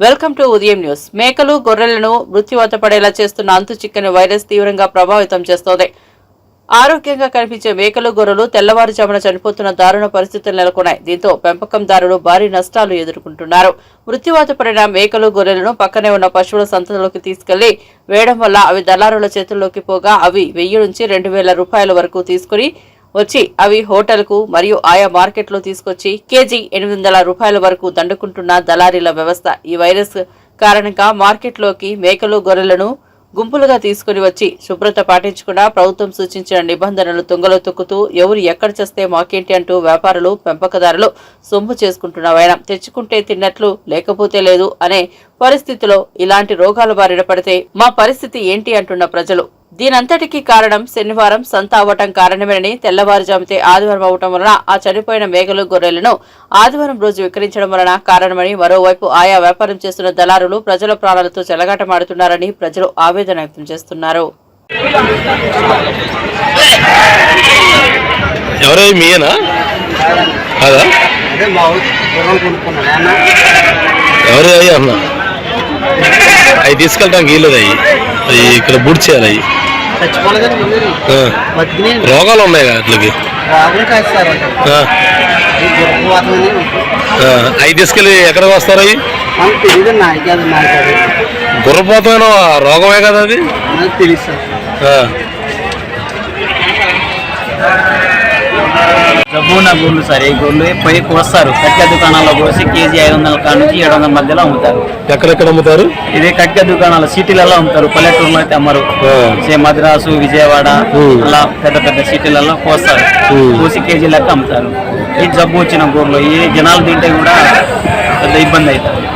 Welcome to ఉదయం news. మేకలు గొర్రెలను మృత్యువాత పడేలా చేస్తున్న అంతు చిక్కని వైరస్ తీవ్రంగా ప్రభావితం చేస్తోంది. ఆరోగ్యంగా కనిపించే మేకలు గొర్రెలు తెల్లవారుజామున చనిపోతున్న దారుణ పరిస్థితులు నెలకొన్నాయి. దీంతో పెంపకందారులు భారీ నష్టాలు ఎదుర్కొంటున్నారు. మృత్యువాత పడిన మేకలు గొర్రెలను పక్కనే ఉన్న పశువుల సంతలోకి తీసుకెళ్ళి వేయడం వల్ల అవి దళారుల చేతుల్లోకి పోగా అవి వెయ్యి నుంచి రెండు వేల రూపాయల వరకు తీసుకుని వచ్చి అవి హోటల్కు మరియు ఆయా మార్కెట్లో తీసుకొచ్చి కేజీ ఎనిమిది వందల రూపాయల వరకు దండుకుంటున్న దళారీల వ్యవస్థ ఈ వైరస్ కారణంగా మార్కెట్లోకి మేకలు గొర్రెలను గుంపులుగా తీసుకుని వచ్చి శుభ్రత పాటించకుండా ప్రభుత్వం సూచించిన నిబంధనలు తుంగలో తొక్కుతూ ఎవరు ఎక్కడ చేస్తే మాకేంటి అంటూ వ్యాపారులు పెంపకదారులు సొమ్ము చేసుకుంటున్న వైనం తెచ్చుకుంటే తిన్నట్లు లేకపోతే లేదు అనే పరిస్థితిలో ఇలాంటి రోగాల బారిన పడితే మా పరిస్థితి ఏంటి అంటున్న ప్రజలు. దీనంతటికీ కారణం శనివారం సంత అవ్వటం కారణమేనని తెల్లవారుజామితే ఆదివారం అవటం వలన ఆ చనిపోయిన మేకలు గొర్రెలను ఆదివారం రోజు విక్రయించడం వలన కారణమని మరోవైపు ఆయా వ్యాపారం చేస్తున్న దళారులు ప్రజల ప్రాణాలతో చెలగాటమాడుతున్నారని ప్రజలు ఆవేదన వ్యక్తం చేస్తున్నారు. ఎవరో అయ్యి అన్న? అవి తీసుకెళ్ళడానికి వీలేదు అవి అవి ఇక్కడ బుడ్ చేయాలి అవి రోగాలు ఉన్నాయి కదా అట్లకి? అవి తీసుకెళ్ళి ఎక్కడికి వస్తారు అవి? గుర్రపోతమైన రోగమే కదా అది? తెలుసు ఉన్న గోళ్ళు సార్. ఈ గోళ్ళు పోయి కోస్తారు. కట్క దుకాణాల్లో కోసి కేజీ ఐదు వందల కాడ నుంచి ఏడు వందల మధ్యలో అమ్ముతారు. ఎక్కడెక్కడ అమ్ముతారు? ఇదే కట్క దుకాణాలు సిటీలలో అమ్ముతారు. పల్లెటూరులో అయితే అమ్మరు. సే మద్రాసు విజయవాడ. అలా పెద్ద పెద్ద సిటీలలో కోస్తారు. కోసి కేజీ లెక్క అమ్ముతారు. ఈ జబ్బు వచ్చిన గోళ్ళు ఈ జనాలు తింటే కూడా పెద్ద ఇబ్బంది అవుతుంది